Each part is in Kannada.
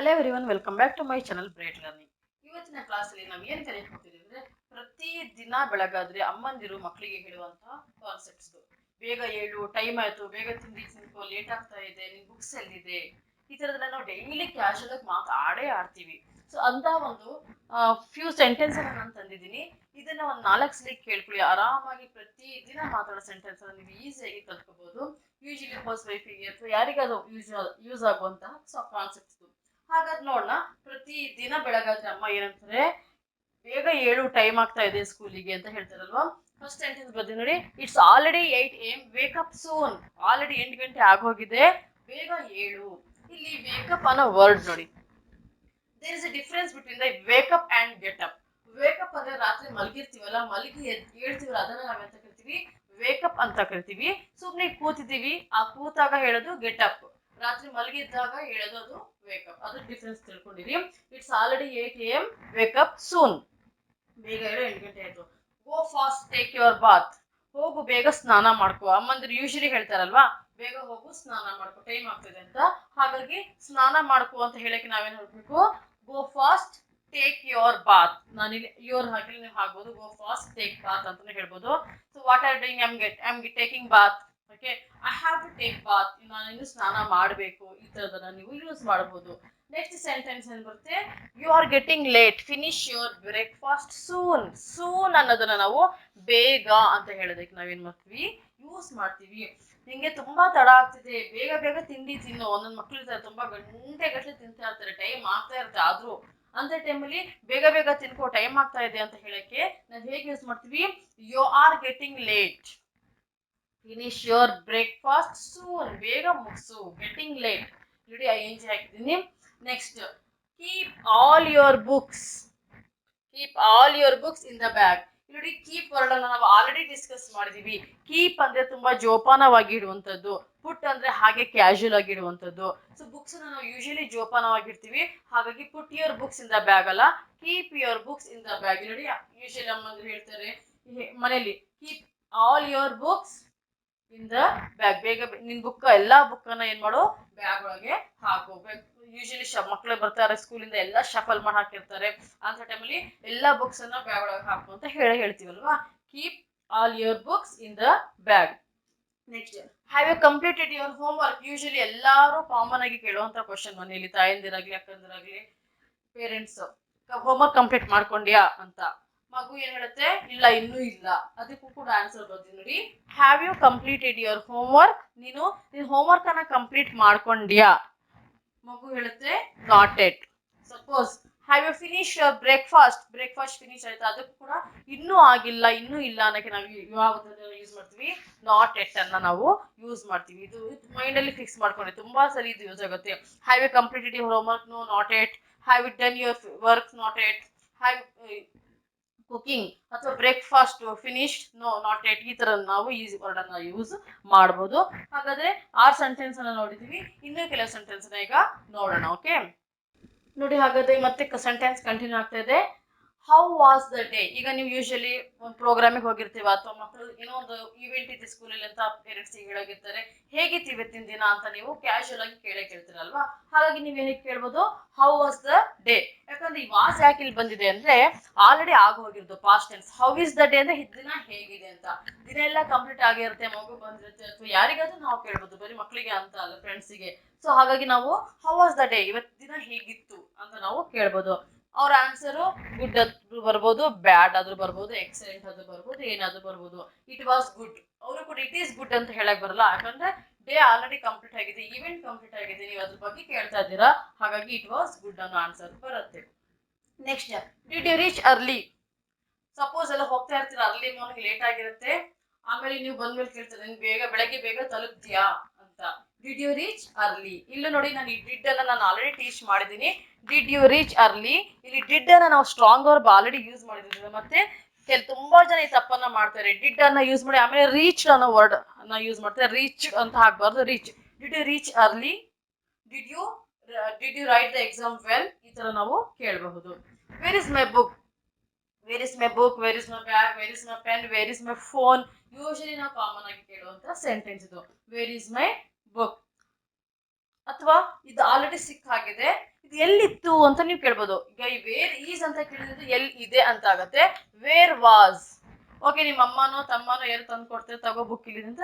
Hello everyone welcome back to my channel bright learning ಇವತ್ತಿನ ಕ್ಲಾಸಲ್ಲಿ ನಾವು ಏನು ಹೋಗ್ತೀವಿ ಅಂದ್ರೆ ಪ್ರತಿ ದಿನ ಬೆಳಗಾದ್ರೆ ಅಮ್ಮಂದಿರು ಮಕ್ಕಳಿಗೆ ಹೇಳುವಂತಹ ಕಾನ್ಸೆಪ್ಟ್ಸ್ ಬೇಗ ಏಳು ಟೈಮ್ ಆಯ್ತು, ಬೇಗ ತಿಂಡಿ ತಿನ್ಕೋ ಲೇಟ್ ಆಗ್ತಾ ಇದೆ, ನಿನ್ ಬುಕ್ಸ್ ಎಲ್ಲಿದೆ? ಈ ಥರದನ್ನ ನಾವು ಡೈಲಿ ಕ್ಯಾಶುವಲ್ ಆಗಿ ಮಾತು ಆಡೇ ಆಡ್ತೀವಿ. ಸೊ ಅಂತ ಒಂದು ಫ್ಯೂ ಸೆಂಟೆನ್ಸ್ ಅನ್ನ ನಾನು ತಂದಿದ್ದೀನಿ. ಇದನ್ನ ಒಂದು ನಾಲ್ಕು ಸಲ ಕೇಳ್ಕೊಳ್ಳಿ. ಆರಾಮಾಗಿ ಪ್ರತಿ ದಿನ ಮಾತಾಡೋ ಸೆಂಟೆನ್ಸ್ ನೀವು ಈಸಿಯಾಗಿ ಕಲ್ತ್ಕೋಬಹುದು ಯೂಶಲಿ ಹೌಸ್ ವೈಫಿಗೆ ಅಥವಾ ಯಾರಿಗಾದ್ರೂ ಯೂಸ್ ಯೂಸ್ ಆಗುವಂತಹ ಕಾನ್ಸೆಪ್ಟ್ಸ್ ಹಾಗಾದ್ರೆ ನೋಡೋಣ ಪ್ರತಿ ದಿನ ಬೆಳಗಾದ್ರೆ ಅಮ್ಮ ಏನಂತಾರೆ, ಬೇಗ ಏಳು ಟೈಮ್ ಆಗ್ತಾ ಇದೆ ಸ್ಕೂಲಿಗೆ ಅಂತ ಹೇಳ್ತಾರಲ್ವಾ? ಫಸ್ಟ್ ಸೆಂಟೆನ್ಸ್ ಬರ್ತೀನಿ ನೋಡಿ. It's already eight M wake up soon already ಎಂಟು ಗಂಟೆ ಆಗೋಗಿದೆ. ಬೇಗ ಏಳು. ಇಲ್ಲಿ ವೇಕಪ್ ಅನ್ನೋ ವರ್ಡ್ ನೋಡಿ. There is a difference between the wake up and get up wake up ಅಂದ್ರೆ ರಾತ್ರಿ ಮಲಗಿರ್ತೀವಲ್ಲ, ಮಲಗಿ ಹೇಳ್ತೀವಲ್ಲ ಅದನ್ನ ನಾವೆಂತ ಕರಿತೀವಿ? ವೇಕಪ್ ಅಂತ ಕರಿತೀವಿ. ಸುಮ್ನೆ ಕೂತಿದ್ದೀವಿ. ಆ ಕೂತಾಗ ಹೇಳೋದು ಗೆಟಪ್ ರಾತ್ರಿ ಮಲಗಿದ್ದಾಗ ಹೇಳೋದು ಅದು ವೇಕಪ್ ಅದು difference ತಿಳ್ಕೊಂಡಿರಿ it's already eight A M wake up soon ಬೇಗ ಹೇಳು ಎಂಟು ಗಂಟೆ ಆಯ್ತು. Go fast take your bath ಹೋಗು, ಬೇಗ ಸ್ನಾನ ಮಾಡ್ಕೋ. ಅಮ್ಮಂದ್ರೆ ಯೂಶಲಿ ಹೇಳ್ತಾರಲ್ವಾ, ಬೇಗ ಹೋಗು, ಸ್ನಾನ ಮಾಡ್ಕೋ. ಟೈಮ್ ಆಗ್ತದೆ ಅಂತ. ಹಾಗಾಗಿ ಸ್ನಾನ ಮಾಡ್ಕೋ ಅಂತ ಹೇಳಕ್ಕೆ ನಾವೇನ್ ಹೇಳ್ಬೇಕು go fast take your bath ನಾನಿಲ್ಲಿ ಯುವರ್ ಹಾಕಿ ನೀವು ಹಾಕ್ಬೋದು ಗೋ ಫಾಸ್ಟ್ ಟೇಕ್ ಬಾತ್ ಅಂತಾನೆ ಹೇಳ್ಬೋದು. So what are doing I'm get I'm taking bath okay I have to take bath ನಾನು ಸ್ನಾನ ಮಾಡಬೇಕು. ಈ ಥರದನ್ನ ನೀವು ಯೂಸ್ ಮಾಡ್ಬೋದು. ನೆಕ್ಸ್ಟ್ ಸೆಂಟೆನ್ಸ್ ಏನ್ ಬರುತ್ತೆ? You are getting late finish your breakfast soon soon ಅನ್ನೋದನ್ನ ನಾವು ಬೇಗ ಅಂತ ಹೇಳೋದಕ್ಕೆ ನಾವೇನ್ ಮಾಡ್ತೀವಿ? ಯೂಸ್ ಮಾಡ್ತೀವಿ. ನಿಂಗೆ ತುಂಬಾ ತಡ ಆಗ್ತಿದೆ. ಬೇಗ ಬೇಗ ತಿಂಡಿ ತಿನ್ನು. ಒಂದೊಂದು ಮಕ್ಳು ಇರ್ತಾರೆ, ತುಂಬಾ ಗಂಟೆ ಗಟ್ಟಲೆ ತಿಂತಾ ಇರ್ತಾರೆ. ಟೈಮ್ ಆಗ್ತಾ ಇರುತ್ತೆ ಆದ್ರೂ. ಅಂತ ಟೈಮಲ್ಲಿ ಬೇಗ ಬೇಗ ತಿನ್ಕೋ ಟೈಮ್ ಆಗ್ತಾ ಇದೆ ಅಂತ ಹೇಳಕ್ಕೆ ನಾವು ಹೇಗೆ ಯೂಸ್ ಮಾಡ್ತೀವಿ? You are getting late finish your breakfast soon ಬೇಗ ಮುಗಿಸು. ಗೆಟಿಂಗ್ ಲೇಟ್ ನೋಡಿ ಐ ಎಂಜಿ ಹಾಕಿದ್ದೀನಿ next keep all your books keep all your books in the bag ನೋಡಿ ಕೀಪ್ ವರ್ಡ್ ಅನ್ನ ನಾವು ಆಲ್ರೆಡಿ ಡಿಸ್ಕಸ್ ಮಾಡಿದೀವಿ. ಕೀಪ್ ಅಂದ್ರೆ ತುಂಬಾ ಜೋಪಾನವಾಗಿ ಇಡುವಂತದ್ದು ಪುಟ್ ಅಂದ್ರೆ ಹಾಗೆ ಕ್ಯಾಶುಯಲ್ ಆಗಿ ಇಡುವಂತದ್ದು ಸೊ ಬುಕ್ಸ್ ನಾವು ಯೂಶಲಿ ಜೋಪಾನವಾಗಿರ್ತೀವಿ ಹಾಗಾಗಿ put your books in the bag ಅಲ್ಲ? Keep your books in the bag ನೋಡಿ ಯೂಶಲಿ ಅಮ್ಮಂದ್ರು ಹೇಳ್ತಾರೆ, ಮನೆಯಲ್ಲಿ keep all your books in the bag, ಬೇಗ ನಿನ್ ಬುಕ್ ಎಲ್ಲಾ ಬುಕ್ ಅನ್ನ ಏನ್ ಮಾಡು ಬ್ಯಾಗ್ ಒಳಗೆ ಹಾಕು. ಯೂಶಲಿ ಮಕ್ಳು ಬರ್ತಾರೆ ಸ್ಕೂಲಿಂದ ಎಲ್ಲಾ ಶಫಲ್ ಮಾಡಿ ಹಾಕಿರ್ತಾರೆ. ಅಂತ ಟೈಮಲ್ಲಿ ಎಲ್ಲಾ ಬುಕ್ಸ್ ಅನ್ನ ಬ್ಯಾಗ್ ಒಳಗೆ ಹಾಕು ಅಂತ ಹೇಳಿ ಹೇಳ್ತೀವಲ್ವಾ? Keep all your books in the bag next have you completed your homework usually ಎಲ್ಲಾರು ಕಾಮನ್ ಆಗಿ ಕೇಳುವಂತ ಕ್ವಶನ್ ಮನೆಯಲ್ಲಿ, ತಾಯಂದಿರಾಗ್ಲಿ, ಅಕ್ಕಂದಿರಾಗ್ಲಿ ಪೇರೆಂಟ್ಸ್ ಹೋಮ್ ವರ್ಕ್ ಕಂಪ್ಲೀಟ್ ಮಾಡ್ಕೊಂಡ್ಯಾ ಅಂತ. ಮಗು ಏನ್ ಹೇಳುತ್ತೆ? ಇಲ್ಲ, ಇನ್ನೂ ಇಲ್ಲ. ಅದಕ್ಕೂ ಕೂಡ ಆನ್ಸರ್ ಬರ್ತೀನಿ ನೋಡಿ. Have you completed your homework ನೀನು ನಿನ್ ಹೋಮ್ವರ್ಕ್ ಅನ್ನ ಕಂಪ್ಲೀಟ್ ಮಾಡ್ಕೊಂಡ್ಯಾ? ಮಗು ಹೇಳುತ್ತೆ not yet suppose have you finish breakfast breakfast finish ಆಯ್ತಾ? ಅದಕ್ಕೂ ಕೂಡ, ಇನ್ನೂ ಆಗಿಲ್ಲ, ಇನ್ನೂ ಇಲ್ಲ ಅನ್ನಕ್ಕೆ ನಾವು ಯಾವ ಯೂಸ್ ಮಾಡ್ತೀವಿ. ನಾಟ್ ಎಟ್ ಅನ್ನ ನಾವು ಯೂಸ್ ಮಾಡ್ತೀವಿ. ಇದು ಮೈಂಡ್ ಅಲ್ಲಿ ಫಿಕ್ಸ್ ಮಾಡ್ಕೊಂಡ್ರೆ ತುಂಬಾ ಸರಿ ಇದು ಯೂಸ್ ಆಗುತ್ತೆ. Have you completed your homework no not yet have you done your work not yet have cooking ಅಥವಾ breakfast finish no not yet ಈ ತರ ನಾವು ಈ ವರ್ಡ್ ಅನ್ನ ಯೂಸ್ ಮಾಡಬಹುದು ಹಾಗಾದ್ರೆ ಆರ್ ಸೆಂಟೆನ್ಸ್ ಅನ್ನ ನೋಡಿದೀವಿ. ಇನ್ನೂ ಕೆಲವು ಸೆಂಟೆನ್ಸ್ ಈಗ ನೋಡೋಣ ಓಕೆ ನೋಡಿ ಹಾಗಾದ್ರೆ ಮತ್ತೆ ಸೆಂಟೆನ್ಸ್ ಕಂಟಿನ್ಯೂ ಆಗ್ತಾ ಇದೆ. ಹೌ ವಾಸ್ ದ ಡೇ ಈಗ ನೀವು ಯೂಶಲಿ ಒಂದು ಪ್ರೋಗ್ರಾಮಿಗೆ ಹೋಗಿರ್ತೀವ ಅಥವಾ ಮಕ್ಕಳು ಏನೋ ಒಂದು ಈವೆಂಟ್ ಇದೆ ಸ್ಕೂಲಲ್ಲಿ ಅಂತ ಪೇರೆಂಟ್ಸ್ ಹೇಳೋಗಿರ್ತಾರೆ. ಹೇಗಿತ್ತು ಇವತ್ತಿನ ದಿನ ಅಂತ ನೀವು ಕ್ಯಾಶುಯಲ್ ಆಗಿ ಕೇಳೇ ಕೇಳ್ತೀರಲ್ವಾ? ಹಾಗಾಗಿ ನೀವು ಏನಕ್ಕೆ ಕೇಳ್ಬೋದು? ಹೌ ವಾಸ್ ದ ಡೇ ಈ ವಾಸ್ ಯಾಕೆ ಇಲ್ಲಿ ಬಂದಿದೆ ಅಂದ್ರೆ already ಆಗೋಗಿರೋದು past tense how is the day ಅಂದ್ರೆ ದಿನ ಹೇಗಿದೆ ಅಂತ. ದಿನ ಎಲ್ಲ ಕಂಪ್ಲೀಟ್ ಆಗಿರುತ್ತೆ ಮಗು ಬಂದಿರುತ್ತೆ ಅಥವಾ ಯಾರಿಗಾದ್ರೂ ನಾವು ಕೇಳ್ಬೋದು, ಬರೀ ಮಕ್ಕಳಿಗೆ ಅಂತ ಅಲ್ಲ ಫ್ರೆಂಡ್ಸಿಗೆ ಸೊ ಹಾಗಾಗಿ ನಾವು ಹೌ ವಾಸ್ ದ ಡೇ ಇವತ್ತು ದಿನ ಹೇಗಿತ್ತು ಅಂತ ನಾವು ಕೇಳ್ಬೋದು. ಅವ್ರ ಆನ್ಸರು ಗುಡ್ ಆದ್ರೂ ಬರ್ಬೋದು ಬ್ಯಾಡ್ ಆದ್ರೂ ಬರ್ಬೋದು ಎಕ್ಸಲೆಂಟ್ ಆದ್ರೂ ಬರ್ಬೋದು, ಏನಾದ್ರೂ ಬರ್ಬೋದು. ಇಟ್ ವಾಸ್ ಗುಡ್ ಅವರು ಕೂಡ ಇಟ್ ಈಸ್ ಗುಡ್ ಅಂತ ಹೇಳಕ್ ಬರಲ್ಲ. ಯಾಕಂದ್ರೆ ಡೇ ಆಲ್ರೆಡಿ ಕಂಪ್ಲೀಟ್ ಆಗಿದೆ ಈವೆಂಟ್ ಕಂಪ್ಲೀಟ್ ಆಗಿದೆ, ನೀವು ಅದ್ರ ಬಗ್ಗೆ ಕೇಳ್ತಾ ಇದ್ದೀರಾ. ಹಾಗಾಗಿ ಇಟ್ ವಾಸ್ ಗುಡ್ ಅನ್ನೋ ಆನ್ಸರ್ ಬರುತ್ತೆ. Next did you reach early suppose ಎಲ್ಲ ಹೋಗ್ತಾ ಇರ್ತೀರ ಅರ್ಲಿ ಮಾರ್ನಿಂಗ್ ಲೇಟ್ ಆಗಿರುತ್ತೆ. ಆಮೇಲೆ ನೀವು ಬಂದ್ಮೇಲೆ ಕೇಳ್ತಾರೆ, ನಿನ್ ಬೇಗ ಬೆಳಗ್ಗೆ ಬೇಗ ತಲುಪ್ತೀಯಾ ಅಂತ. ಡಿಡ್ ಯು ರೀಚ್ ಅರ್ಲಿ ಇಲ್ಲ ನೋಡಿ ನಾನು ಈ ಡಿಡ್ ಅನ್ನ ನಾನು ಆಲ್ರೆಡಿ ಟೀಚ್ ಮಾಡಿದ್ದೀನಿ. ಡಿಡ್ ಯು ರೀಚ್ ಅರ್ಲಿ ಇಲ್ಲಿ ಡಿಡ್ ಅನ್ನ ನಾವು ಸ್ಟ್ರಾಂಗ್ ಅವರ್ ಆಲ್ರೆಡಿ ಯೂಸ್ ಮಾಡಿದ್ದೀವಿ. ಮತ್ತೆ ಕೆಲ, ತುಂಬಾ ಜನ ಈ ತಪ್ಪನ್ನ ಮಾಡ್ತಾರೆ. ಡಿಡ್ ಅನ್ನ ಯೂಸ್ ಮಾಡಿ, ಆಮೇಲೆ ರೀಚ್ ಅನ್ನೋ ವರ್ಡ್ ಅನ್ನ ಯೂಸ್ ಮಾಡ್ತಾರೆ. ರೀಚ್ ಅಂತ ಹಾಕ್ಬಾರ್ದು. Reach did you reach early did you did you write the exam well ಈ ತರ ನಾವು ಕೇಳಬಹುದು. Where is my book where is my book where is my bag where is my pen where is my phone usually ನಾವು ಕಾಮನ್ ಆಗಿ ಕೇಳುವಂತ ಸೆಂಟೆನ್ಸ್ ಇದು. ವೇರ್ ಇಸ್ ಮೈ ಬುಕ್ ಅಥವಾ ಇದು ಆಲ್ರೆಡಿ ಸಿಕ್ ಆಗಿದೆ ಇದು ಎಲ್ಲಿತ್ತು ಅಂತ ನೀವು ಕೇಳ್ಬೋದು ಈಗ ಈ ವೇರ್ ಈಸ್ ಅಂತ ಕೇಳಿದ್ರೆ ಎಲ್ಲಿ ಇದೆ ಅಂತ ಆಗತ್ತೆ. ವೇರ್ ವಾಸ್ ಓಕೆ ನಿಮ್ಮ ಅಮ್ಮನೋ, ತಮ್ಮನೋ ಯಾರು ತಂದು ಕೊಡ್ತಾರೆ ತಗೋ ಬುಕ್ ಇಲ್ಲಿ ಅಂತ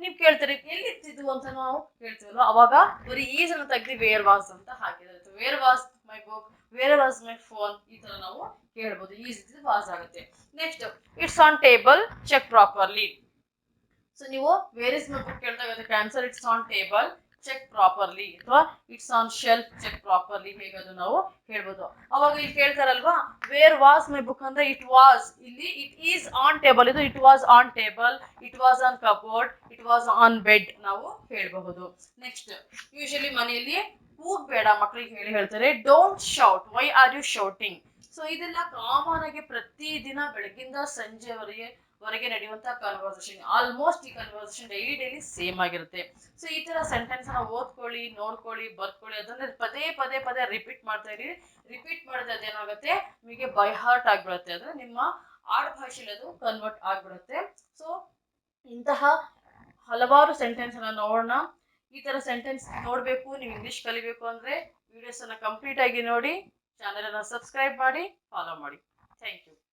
ನೀವು ಕೇಳ್ತೀರಿ. ಎಲ್ಲಿತ್ತಿದ್ದು ಅಂತ ನಾವು ಕೇಳ್ತೀವಲ್ಲ ಅವಾಗ ಬರೀ ಈಜನ್ನು ತೆಗ್ದು ವೇರ್ ವಾಸ್ ಅಂತ ಹಾಕಿದ್ರೆ where was my book where was my phone ಈ ತರ ನಾವು ಕೇಳ್ಬೋದು. ಈಸ್ ವಾಸ್ ಆಗುತ್ತೆ. Next it's on table check properly so ನೀವು ವೇರ್ ಇಸ್ ಮೈ ಬುಕ್ ಕೇಳಿದಾಗ ಅದಕ್ಕೆ answer it's on table check properly ಅಥವಾ it's on shelf check properly ಹೇಗದು ನಾವು ಹೇಳ್ಬೋದು ಅವಾಗ ಇಲ್ಲಿ ಕೇಳ್ತಾರಲ್ವಾ? ವೇರ್ ವಾಸ್ ಮೈ ಬುಕ್ ಅಂದ್ರೆ ಇಟ್ ವಾಸ್ ಇಲ್ಲಿ ಇಟ್ ಈಸ್ ಆನ್ ಟೇಬಲ್ ಇದು it was on table it was on cupboard it was on bed ನಾವು ಹೇಳಬಹುದು. ನೆಕ್ಸ್ಟ್ ಯೂಶಲಿ ಮನೆಯಲ್ಲಿ ಕೂಗ್ಬೇಡ ಮಕ್ಕಳಿಗೆ ಹೇಳಿ ಹೇಳ್ತಾರೆ don't shout why are you shouting so ಇದೆಲ್ಲ ಕಾಮನ್ ಆಗಿ ಪ್ರತಿ ದಿನ ಬೆಳಗಿಂದ ಸಂಜೆವರೆಗೆ, ವರೆಗೆ ನಡೆಯುವಂತ ಕನ್ವರ್ಸೇಷನ್ ಆಲ್ಮೋಸ್ಟ್ ಈ ಕನ್ವರ್ಸೇಷನ್ ಡೈಲಿ ಡೈಲಿ ಸೇಮ್ ಆಗಿರುತ್ತೆ. ಸೊ ಈ ತರ ಸೆಂಟೆನ್ಸ್ನ ನೋಡ್ಕೊಳ್ಳಿ ಬರ್ಕೊಳ್ಳಿ, ಅದನ್ನ ಪದೇ ಪದೇ ಪದೇ ರಿಪೀಟ್ ಮಾಡ್ತಾ ಇರಿ. ರಿಪೀಟ್ ಮಾಡಿದ್ರೆ ಅದೇನಾಗುತ್ತೆ? ನಿಮಗೆ ಬೈ ಹಾರ್ಟ್ ಆಗ್ಬಿಡುತ್ತೆ. ಅಂದ್ರೆ ನಿಮ್ಮ ಆಡ್ ಭಾಷೆಲಿ ಅದು ಕನ್ವರ್ಟ್ ಆಗ್ಬಿಡುತ್ತೆ. ಸೊ ಇಂತಹ ಹಲವಾರು ಸೆಂಟೆನ್ಸ್ ಅನ್ನ ನೋಡೋಣ. ಈ ತರ ಸೆಂಟೆನ್ಸ್ ನೋಡಬೇಕು, ನೀವು ಇಂಗ್ಲಿಷ್ ಕಲಿಬೇಕು ಅಂದ್ರೆ ವಿಡಿಯೋಸ್ ಅನ್ನ ಕಂಪ್ಲೀಟ್ ಆಗಿ ನೋಡಿ ಚಾನೆಲ್ ಅನ್ನ ಸಬ್ಸ್ಕ್ರೈಬ್ ಮಾಡಿ ಫಾಲೋ ಮಾಡಿ. Thank you